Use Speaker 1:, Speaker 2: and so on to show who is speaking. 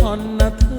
Speaker 1: ผ่นนะเธ